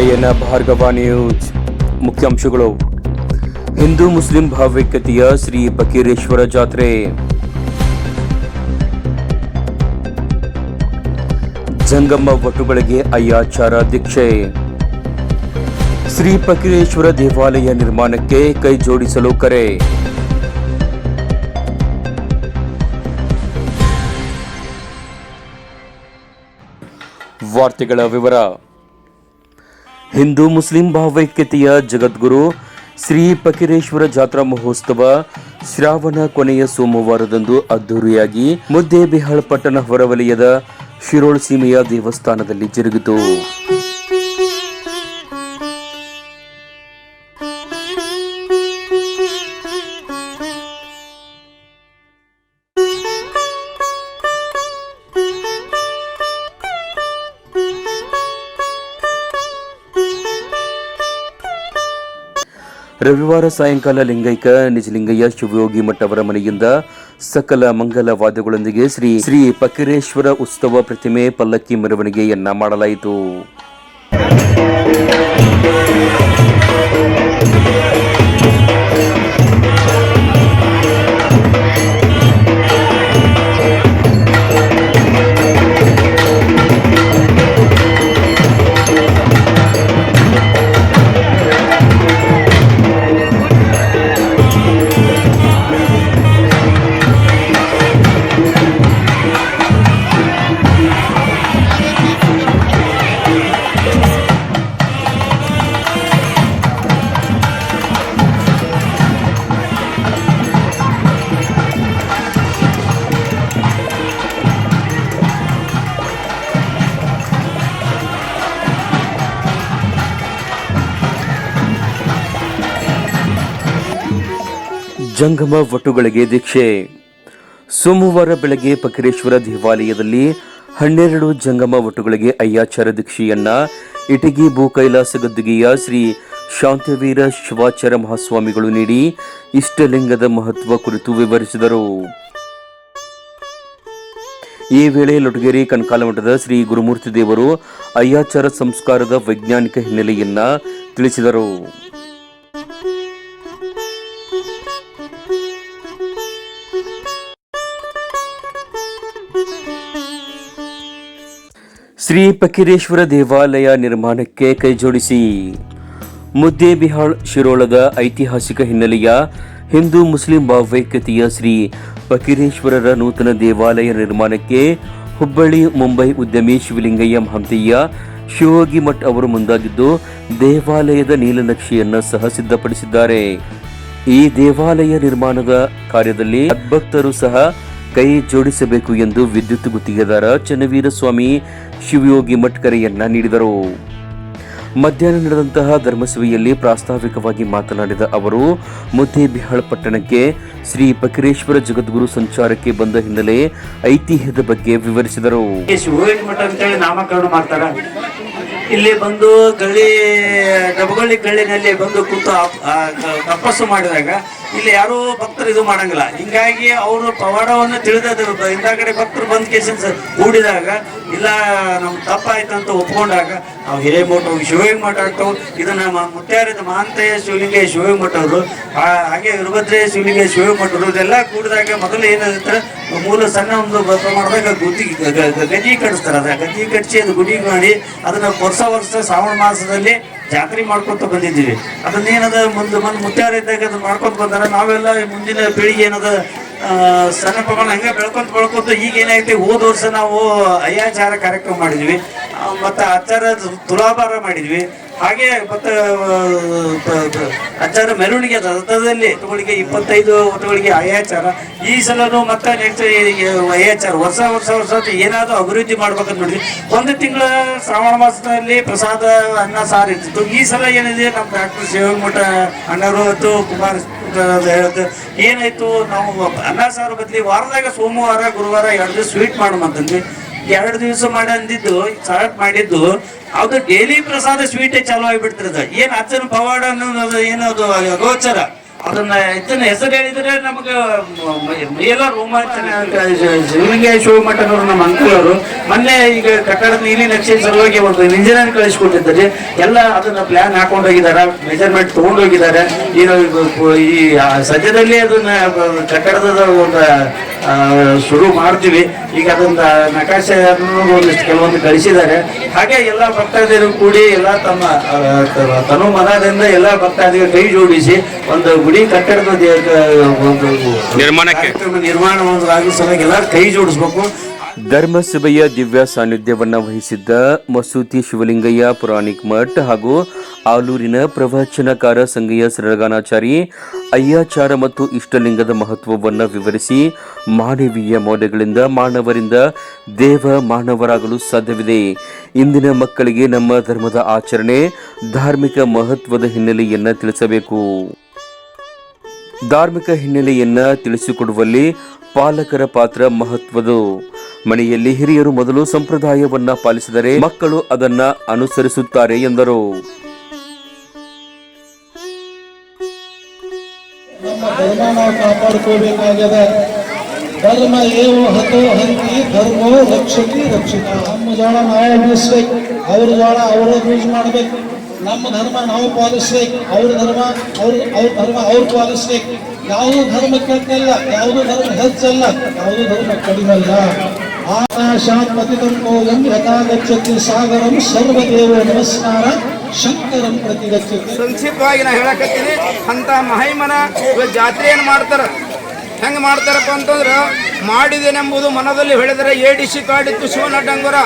ಜಯನ Bhargava news ಮುಖ್ಯಾಂಶಗಳು. Hindu Muslim ಭಾವೈಕ್ಯತೆಯ ಶ್ರೀ ಬಕೀರೇಶ್ವರ ಜಾತ್ರೆ. ಜಂಗಮ್ಮ ವಟುಗಳಿಗೆ ಅಯ್ಯಾಚಾರ ದೀಕ್ಷೆ. ಶ್ರೀ ಫಕೀರೇಶ್ವರ ದೇವಾಲಯ ನಿರ್ಮಾಣಕ್ಕೆ ಕೈ ಜೋಡಿಸಲು ಕರೆ. ವಾರ್ತೆಗಳ ವಿವರ. ಹಿಂದೂ ಮುಸ್ಲಿಂ ಭಾವೈಕ್ಯತೆಯ ಜಗದ್ಗುರು ಶ್ರೀ ಪಕಿರೇಶ್ವರ ಜಾತ್ರಾ ಮಹೋತ್ಸವ ಶ್ರಾವಣ ಕೊನೆಯ ಸೋಮವಾರದಂದು ಅದ್ದೂರಿಯಾಗಿ ಮುದ್ದೇಬಿಹಾಳ್ ಪಟ್ಟಣ ಹೊರವಲಯದ ಶಿರೋಳ್ ಸೀಮೆಯ ದೇವಸ್ಥಾನದಲ್ಲಿ ಜರುಗಿತು. ರವಿವಾರ ಸಾಯಂಕಾಲ ಲಿಂಗೈಕ ನಿಜಲಿಂಗಯ್ಯ ಶಿವಯೋಗಿ ಮಠ ಅವರ ಮನೆಯಿಂದ ಸಕಲ ಮಂಗಲ ವಾದ್ಯಗಳೊಂದಿಗೆ ಶ್ರೀ ಶ್ರೀ ಪಕಿರೇಶ್ವರ ಉತ್ಸವ ಪ್ರತಿಮೆ ಪಲ್ಲಕ್ಕಿ ಮೆರವಣಿಗೆಯನ್ನ ಮಾಡಲಾಯಿತು. ಜಂಗಮ ವಟುಗಳಿಗೆ ದೀಕ್ಷೆ. ಸೋಮವಾರ ಬೆಳಗ್ಗೆ ಪಕರೇಶ್ವರ ದೇವಾಲಯದಲ್ಲಿ ಹನ್ನೆರಡು ಜಂಗಮ ವಟುಗಳಿಗೆ ಅಯ್ಯಾಚಾರ ದೀಕ್ಷೆಯನ್ನ ಇಟಗಿ ಭೂ ಕೈಲಾಸ ಗದ್ದುಗೆಯ ಶ್ರೀ ಶಾಂತವೀರ ಶಿವಾಚಾರ ಮಹಾಸ್ವಾಮಿಗಳು ನೀಡಿ ಇಷ್ಟಲಿಂಗದ ಮಹತ್ವ ಕುರಿತು ವಿವರಿಸಿದರು. ಈ ವೇಳೆ ಲೊಟಗೇರಿ ಕನಕಾಲ ಮಠದ ಶ್ರೀ ಗುರುಮೂರ್ತಿ ದೇವರು ಅಯ್ಯಾಚಾರ ಸಂಸ್ಕಾರದ ವೈಜ್ಞಾನಿಕ ಹಿನ್ನೆಲೆಯನ್ನ ತಿಳಿಸಿದರು. ಶ್ರೀ ಪಕೀರೇಶ್ವರ ದೇವಾಲಯ ನಿರ್ಮಾಣಕ್ಕೆ ಕೈಜೋಡಿಸಿ ಮುದ್ದೇಬಿಹಾಳ್ ಶಿರೋಳದ ಐತಿಹಾಸಿಕ ಹಿನ್ನೆಲೆಯ ಹಿಂದೂ ಮುಸ್ಲಿಂ ಭಾವೈಕ್ಯತೆಯ ಶ್ರೀ ಪಕೀರೇಶ್ವರರ ನೂತನ ದೇವಾಲಯ ನಿರ್ಮಾಣಕ್ಕೆ ಹುಬ್ಬಳ್ಳಿ, ಮುಂಬೈ ಉದ್ಯಮಿ ಶಿವಲಿಂಗಯ್ಯ ಮಹಂತಯ್ಯ, ಶಿವೋಗಿ ಮಠ್ ಅವರು ಮುಂದಾಗಿದ್ದು ದೇವಾಲಯದ ನೀಲನಕ್ಷೆಯನ್ನು ಸಹ ಸಿದ್ಧಪಡಿಸಿದ್ದಾರೆ. ಈ ದೇವಾಲಯ ನಿರ್ಮಾಣದ ಕಾರ್ಯದಲ್ಲಿ ಭಕ್ತರು ಸಹ ಕೈ ಜೋಡಿಸಬೇಕು ಎಂದು ವಿದ್ಯುತ್ ಗುತ್ತಿಗೆದಾರ ಚನ್ನವೀರ ಸ್ವಾಮಿ ಶಿವಯೋಗಿ ಮಠ್ ಕರೆಯನ್ನ ನೀಡಿದರು. ಮಧ್ಯಾಹ್ನ ನಡೆದಂತಹ ಧರ್ಮಸಭೆಯಲ್ಲಿ ಪ್ರಾಸ್ತಾವಿಕವಾಗಿ ಮಾತನಾಡಿದ ಅವರು, ಮುದ್ದೇಬಿಹಾಳ್ ಪಟ್ಟಣಕ್ಕೆ ಶ್ರೀ ಪಕರೇಶ್ವರ ಜಗದ್ಗುರು ಸಂಚಾರಕ್ಕೆ ಬಂದ ಹಿನ್ನೆಲೆ ಐತಿಹ್ಯದ ಬಗ್ಗೆ ವಿವರಿಸಿದರು. ನಾಮಕರಣ ಮಾಡ್ತಾರ. ಇಲ್ಲಿ ಬಂದು ಗಳ್ಳಿ ಡಬಗಳ್ಳಿ ಗಳ್ಳಿನಲ್ಲಿ ಬಂದು ಕೂತು ತಪಸ್ಸು ಮಾಡಿದಾಗ ಇಲ್ಲಿ ಯಾರು ಭಕ್ತರು ಇದು ಮಾಡಂಗಿಲ್ಲ. ಹಿಂಗಾಗಿ ಅವರು ಪವಾಡವನ್ನು ತಿಳಿದಿದ್ರು ಇಂಥ ಕಡೆ ಭಕ್ತರು ಬಂದ್ ಕೇಸನ್ಸ್ ಕೂಡಿದಾಗ, ಇಲ್ಲ ನಮ್ ತಪ್ಪಾಯ್ತು ಅಂತ ಒಪ್ಕೊಂಡಾಗ ನಾವು ಹಿರೇಮಠ ಶಿವಯೋಗಿ ಮಠ ಆಗ್ತಾವ್ ಇದನ್ನ ನಮ್ಮ ಮುತ್ಯಾರಿದ ಮಹಾಂತೆಯ ಶಿವಲಿಂಗ ಶಿವಯೋಗಿ ಮಠ ಅವರು ಹಾಗೆ ವೀರಭದ್ರೆಯ ಶಿವಲಿಂಗ ಶಿವಯೋಗಿ ಮಠ ಅವರು ಇದೆಲ್ಲ ಕೂಡಿದಾಗ ಮೊದಲು ಏನಾಗುತ್ತೆ ಮೂಲ ಸಣ್ಣ ಒಂದು ಮಾಡಿದಾಗ ಗುದ್ದಿ ಗಜಿ ಕಟ್ಟಿಸ್ತಾರ. ಅದ ಗದ್ದಿ ಕಟ್ಟಿಸಿ ಅದು ಗುಡಿ ಮಾಡಿ ಅದನ್ನ ವರ್ಷ ವರ್ಷ ಶ್ರಾವಣ ಮಾಸದಲ್ಲಿ ಜಾತ್ರೆ ಮಾಡ್ಕೊಂತ ಬಂದಿದ್ದೀವಿ. ಅದನ್ನೇನದ ಮುಂದೆ ಮುಂದೆ ಮುತ್ಯಾರ ಇದ್ದಾಗ ಅದನ್ನ ಮಾಡ್ಕೊಂತ ಬಂದಾರ. ನಾವೆಲ್ಲ ಮುಂದಿನ ಪೀಳಿಗೆ ಏನದ ಸಣ್ಣ ಪ್ರಮಾಣ ಹಂಗೆ ಬೆಳ್ಕೊಂತ ಬೆಳ್ಕೊಂತ ಈಗ ಏನಾಯ್ತಿ, ಹೋದ ವರ್ಷ ನಾವು ಅಯ್ಯಾಚಾರ ಕಾರ್ಯಕ್ರಮ ಮಾಡಿದ್ವಿ. ಮತ್ತೆ ಆಚಾರ ತುಲಾಭಾರ ಮಾಡಿದ್ವಿ. ಹಾಗೆ ಮತ್ತೆ ಮೆರವಣಿಗೆ ರಥದಲ್ಲಿ ಒಟ್ಟುಗಳಿಗೆ ಇಪ್ಪತ್ತೈದು ಒಟ್ಟುಗಳಿಗೆ ಅಯ್ಯಾಚಾರ ಈ ಸಲನು ಮತ್ತೆ ನೆಕ್ಸ್ಟ್ ಅಯ್ಯಾಚಾರ ವರ್ಷ ವರ್ಷ ವರ್ಷ ಏನಾದರೂ ಅಭಿವೃದ್ಧಿ ಮಾಡ್ಬೇಕಂತ ನೋಡಿದ್ವಿ. ಒಂದು ತಿಂಗಳ ಶ್ರಾವಣ ಮಾಸದಲ್ಲಿ ಪ್ರಸಾದ ಅನ್ನ ಸಾರು ಇರ್ತಿತ್ತು. ಈ ಸಲ ಏನಿದೆ? ನಮ್ಮ ಡಾಕ್ಟರ್ ಶಿವಮಠ ಅಣ್ಣರು ಮತ್ತು ಕುಮಾರ್ ಹೇಳುತ್ತೆ ಏನಾಯ್ತು? ನಾವು ಅನ್ನ ಸಾರು ಬದಲಿ ವಾರದಾಗ ಸೋಮವಾರ, ಗುರುವಾರ ಎರಡು ದಿವಸ ಸ್ವೀಟ್ ಮಾಡಮಂತಂದ್ವಿ ಎರಡು ದಿವಸ ಮಾಡಿ ಅಂದಿದ್ದು ಸ್ಟಾರ್ಟ್ ಮಾಡಿದ್ದು, ಅದು ಡೈಲಿ ಪ್ರಸಾದ ಸ್ವೀಟೇ ಚಾಲು ಆಗಿಬಿಡ್ತಿರೋದು ಏನ್ ಅಚ್ಚನ ಪವಾಡ ಅನ್ನೋದು ಏನದು ಗೋಚರ. ಅದನ್ನ ಇದನ್ನ ಹೆಸರು ಹೇಳಿದ್ರೆ ನಮಗೆ, ಎಲ್ಲ ರೋಮಾಂಚನ ಶಿವಲಿಂಗ ಶಿವಮಠನವರು ನಮ್ಮ ಅಂಕಲ್ ಅವರು ಮೊನ್ನೆ ಈಗ ಕಟ್ಟಡದ ನೀಲಿ ನಕ್ಷೆ ಸಲುವಾಗಿ ಒಂದು ಇಂಜಿನಿಯರ್ ಕಳಿಸ್ಕೊಟ್ಟಿದ್ದಾರೆ. ಎಲ್ಲ ಅದನ್ನ ಪ್ಲಾನ್ ಹಾಕೊಂಡೋಗಿದ್ದಾರೆ ಮೆಜರ್ಮೆಂಟ್ ತಗೊಂಡು ಹೋಗಿದ್ದಾರೆ ಈಗ ಈ ಸದ್ಯದಲ್ಲಿ ಅದನ್ನ ಕಟ್ಟಡದ ಒಂದು ಶುರು ಮಾಡ್ತೀವಿ. ಈಗ ಅದನ್ನ ನಕಾಶೆ ಒಂದಿಷ್ಟು ಕೆಲವೊಂದು ಕಳಿಸಿದ್ದಾರೆ. ಹಾಗೆ ಎಲ್ಲ ಭಕ್ತಾದಿಗಳು ಕೂಡಿ ಎಲ್ಲ ತಮ್ಮ ತನು ಮನದಿಂದ ಎಲ್ಲ ಭಕ್ತಾದಿಗಳು ಕೈ ಜೋಡಿಸಿ ಒಂದು ಗುಡಿ ಕಟ್ಟಡದ ಒಂದು ನಿರ್ಮಾಣಕ್ಕೆ. ನಿರ್ಮಾಣ ಒಂದು ಆಗೋ ಸಲುವಾಗಿ ಎಲ್ಲ ಕೈ ಜೋಡಿಸ್ಬೇಕು. ಧರ್ಮಸಭೆಯ ದಿವ್ಯ ಸಾನ್ನಿಧ್ಯವನ್ನ ವಹಿಸಿದ್ದ ಮಸೂತಿ ಶಿವಲಿಂಗಯ್ಯ, ಪುರಾಣಿಕ್ ಮಠ್ ಹಾಗೂ ಆಲೂರಿನ ಪ್ರವಚನಕಾರ ಸಂಘಯ್ಯ ಸರಗಾನಾಚಾರಿ ಅಯ್ಯಾಚಾರ ಮತ್ತು ಇಷ್ಟಲಿಂಗದ ಮಹತ್ವವನ್ನು ವಿವರಿಸಿ ಮಾನವೀಯ ಮೌಲ್ಯಗಳಿಂದ ಮಾನವರಿಂದ ದೇವ ಮಾನವರಾಗಲು ಸಾಧ್ಯವಿದೆ. ಇಂದಿನ ಮಕ್ಕಳಿಗೆ ನಮ್ಮ ಧರ್ಮದ ಆಚರಣೆ ಧಾರ್ಮಿಕ ಮಹತ್ವದ ಹಿನ್ನೆಲೆಯನ್ನು ತಿಳಿಸಬೇಕು. ಧಾರ್ಮಿಕ ಹಿನ್ನೆಲೆಯನ್ನು ತಿಳಿಸಿಕೊಡುವಲ್ಲಿ ಪಾಲಕರ ಪಾತ್ರ ಮಹತ್ವದು ಮನೆಯಲ್ಲಿ ಹಿರಿಯರು ಮೊದಲು ಸಂಪ್ರದಾಯವನ್ನ ಪಾಲಿಸಿದರೆ ಮಕ್ಕಳು ಅದನ್ನ ಅನುಸರಿಸುತ್ತಾರೆ ಎಂದರು. ಧರ್ಮ ಏವು ಹತೋ ಹಂತಿ, ಧರ್ಮೋ ರಕ್ಷತಿ ರಕ್ಷಿತ. ನಮ್ಮ ಜೋಳ ನಾವೇ ಉಳಿಸ್ಬೇಕು, ಅವ್ರ ಜೋಳ ಅವರೇ ಯೂಸ್ ಮಾಡ್ಬೇಕು. ನಮ್ಮ ಧರ್ಮ ನಾವು ಪಾಲಿಸ್ಬೇಕು, ಅವ್ರ ಧರ್ಮ ಅವ್ರ ಅವ್ರ ಧರ್ಮ ಅವ್ರು ಪಾಲಿಸ್ಬೇಕು. ಯಾವುದೂ ಧರ್ಮ ಕೆಟ್ಟಲ್ಲ, ಯಾವುದೂ ಧರ್ಮ ಹೆಚ್ಚಲ್ಲ, ಯಾವುದೂ ಧರ್ಮ ಕಡಿಮೆ ಅಲ್ಲ ಆಕಾಶಾತ್ ಪತಿತಂ ಕೋಗಂ ಯಥಾ ಗಚ್ಚತಿ ಸಾಗರಂ ಸರ್ವದೇವ ನಮಸ್ಕಾರ ಶಂಕರಂ ಪ್ರತಿ ಗಚ್ಚತಿ ಸಂಕ್ಷಿಪ್ತವಾಗಿ ನಾ ಹೇಳಕತ್ತೀನಿ. ಅಂತ ಮಹೈಮನ ಜಾತ್ರೆ ಏನು ಮಾಡ್ತಾರ. ಹೆಂಗೆ ಮಾಡ್ತಾರಪ್ಪ ಅಂತಂದ್ರೆ ಮಾಡಿದೆನೆಂಬುದು ಮನದಲ್ಲಿ ಹೇಳಿದರೆ ಏಡಿಸಿ ಕಾಡಿತ್ತು ಶಿವನ ಡಂಗುರ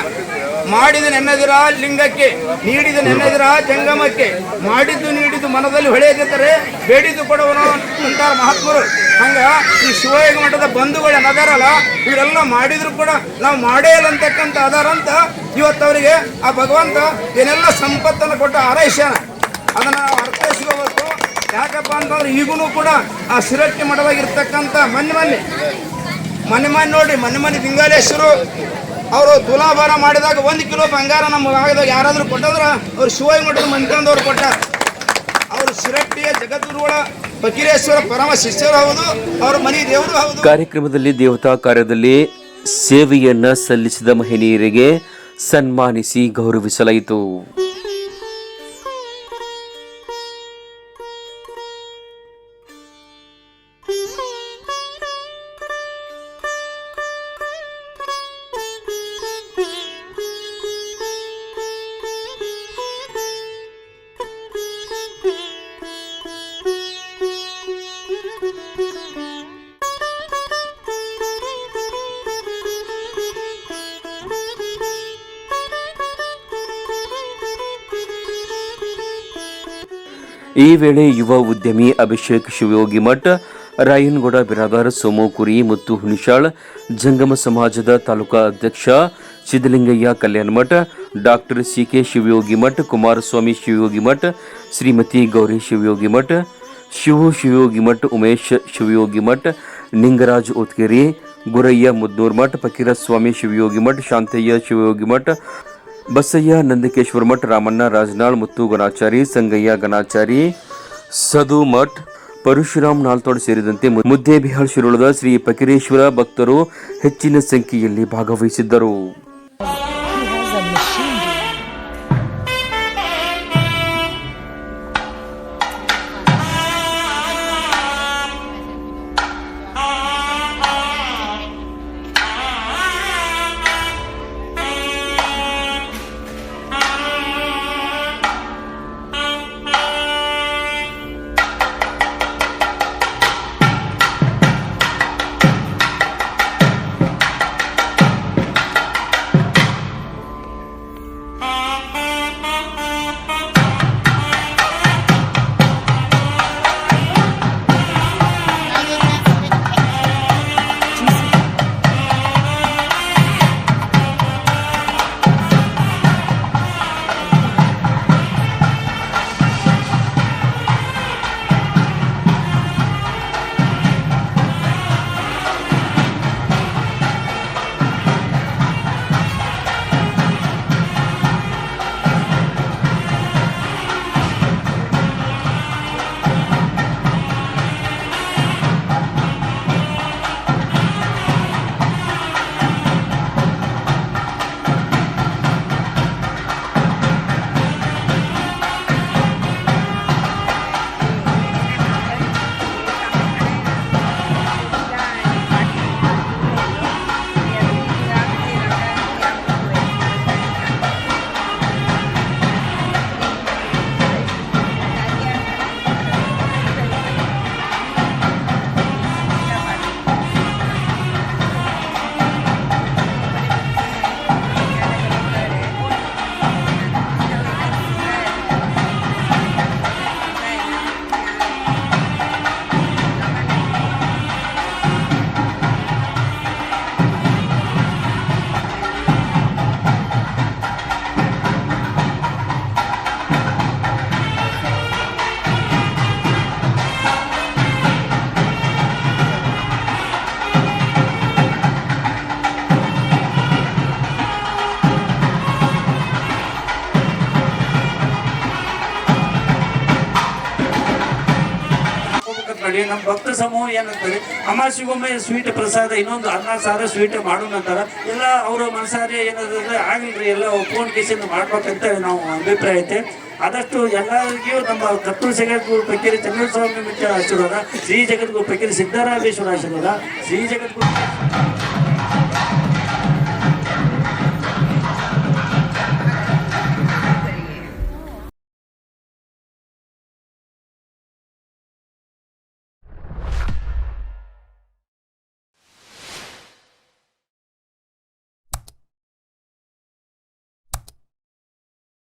ಮಾಡಿದ ನೆನೆದಿರ ಲಿಂಗಕ್ಕೆ, ನೀಡಿದ ನೆನೆದಿರ ಜಂಗಮಕ್ಕೆ, ಮಾಡಿದ್ದು ನೀಡಿದ್ದು ಮನದಲ್ಲಿ ಹೊಳೆಯದಿದ್ದರೆ ಬೇಡಿದ್ದು ಕೊಡವನು ಅಂತಾರ ಮಹಾತ್ಮರು. ಹಂಗ ಈ ಶಿವಯೋಗ ಮಠದ ಬಂಧುಗಳ ನಗರಲ್ಲ, ಇವರೆಲ್ಲ ಮಾಡಿದ್ರು ಕೂಡ ನಾವು ಮಾಡೇ ಇಲ್ಲ ಅಂತಕ್ಕಂಥ ಅದಾರಂತ ಇವತ್ತು ಅವರಿಗೆ ಆ ಭಗವಂತ ಏನೆಲ್ಲ ಸಂಪತ್ತನ್ನು ಕೊಟ್ಟ ಆರೈಸ್ಯಾನ ಅದನ್ನು ಅರ್ಥೈಸ್ಕೋಬೇಕು ಯಾಕಪ್ಪ ಅಂತಂದ್ರೆ ಈಗೂ ಕೂಡ ಆ ಶಿರಟ್ಟಿ ಮಠವಾಗಿರ್ತಕ್ಕಂಥ ಮನೆ ಮನೆ. ಮನೆ ಮನೆ ನೋಡಿ ಮನೆ ಮನೆ ಲಿಂಗಾಲೇಶ್ವರು. ಅವರು ತುಲಾಭಾರ ಮಾಡಿದಾಗ ಒಂದು ಕಿಲೋ ಬಂಗಾರ ನಮ್ಮ ಭಾಗದಾಗ ಯಾರಾದರೂ ಕೊಟ್ಟಂದ್ರೆ ಅವ್ರು ಶಿವಾಯಿ ಮಠದ ಮಂಟಂದವ್ರು ಕೊಟ್ಟಾರ ಅವರು ಶಿರಟ್ಟಿಯ ಜಗದ್ಗುರುಗಳ ಫಕೀರೇಶ್ವರ ಪರಮ ಶಿಷ್ಯರು ಹೌದು, ಅವ್ರ ಮನೆ ದೇವರು ಹೌದು. ಕಾರ್ಯಕ್ರಮದಲ್ಲಿ ದೇವತಾ ಕಾರ್ಯದಲ್ಲಿ ಸೇವೆಯನ್ನ ಸಲ್ಲಿಸಿದ ಮಹಿಳೆಯರಿಗೆ ಸನ್ಮಾನಿಸಿ ಗೌರವಿಸಲಾಯಿತು. ಈ ವೇಳೆ ಯುವ ಉದ್ಯಮಿ ಅಭಿಷೇಕ್ ಶಿವಯೋಗಿ ಮಠ, ರಾಯನಗೌಡ ಬಿರಾದಾರ್ ಸೋಮು ಕುರಿ ಮತ್ತು ಹುಣಿಶಾಳ್, ಜಂಗಮ ಸಮಾಜದ ತಾಲೂಕಾ ಅಧ್ಯಕ್ಷ ಸಿದ್ದಲಿಂಗಯ್ಯ ಕಲ್ಯಾಣ ಮಠ, ಡಾಕ್ಟರ್ ಸಿ ಕೆ ಶಿವಯೋಗಿ ಮಠ, ಕುಮಾರಸ್ವಾಮಿ ಶಿವಯೋಗಿ ಮಠ, ಶ್ರೀಮತಿ ಗೌರಿ ಶಿವಯೋಗಿ ಮಠ, ಶಿವು ಶಿವಯೋಗಿ ಮಠ, ಉಮೇಶ್ ಶಿವಯೋಗಿ ಮಠ, ನಿಂಗರಾಜ್ ಓತ್ಕೇರಿ ಗುರಯ್ಯ ಮುದ್ನೂರ್ ಮಠ್, ಫಕೀರಸ್ವಾಮಿ ಶಿವಯೋಗಿ ಮಠ, ಶಾಂತಯ್ಯ ಶಿವಯೋಗಿ ಮಠ್ ಬಸಯ್ಯ, ನಂದಿಕೇಶ್ವರ ಮಠ, ರಾಮಣ್ಣ, ರಾಜನಾಳ್ ಮುತ್ತು ಗಣಾಚಾರಿ, ಸಂಗಯ್ಯ, ಗಣಾಚಾರಿ, ಸದು ಮಠ, ಪರಶುರಾಮ್ ನಾಲ್ತೋಡ್ ಸೇರಿದಂತೆ ಮುದ್ದೇಬಿಹಾಳ್ ಶಿರುಳದ ಶ್ರೀ ಪಕಿರೇಶ್ವರ ಭಕ್ತರು ಹೆಚ್ಚಿನ ಸಂಖ್ಯೆಯಲ್ಲಿ ಭಾಗವಹಿಸಿದ್ದರು. ಮಾಡಿ, ನಮ್ಮ ಭಕ್ತ ಸಮೂಹ ಏನಂತಾರೆ ಅಮಾಸಿಗೊಮ್ಮೆ ಸ್ವೀಟ್ ಪ್ರಸಾದ, ಇನ್ನೊಂದು ಅನ್ನ ಸಾರ ಸ್ವೀಟ್ ಮಾಡೋಣ ಅಂತಾರೆ ಎಲ್ಲ ಅವರ ಮನಸಾರೆ ಏನಾದ್ರೆ ಆಗಿಲ್ರಿ ಎಲ್ಲ ಫೋನ್ ಕೇಸಿಂದ ಮಾಡ್ಬೇಕಂತ ನಾವು ಅಭಿಪ್ರಾಯ ಐತೆ. ಆದಷ್ಟು ಎಲ್ಲರಿಗೂ ನಮ್ಮ ಕತ್ತೂರು ಜಗದ್ಗುರು ಪೈಕೇರಿ ಚಂದ್ರಸ್ವಾಮಿ ಮಿತ್ರ ಆಶೀರ್ವಾದ, ಶ್ರೀ ಜಗದ್ಗುರು ಪಕ್ಕಿರಿ ಸಿದ್ದರಾಮೇಶ್ವರ ಆಶೀರ್ವಾದ, ಶ್ರೀ ಜಗದ್ಗುರು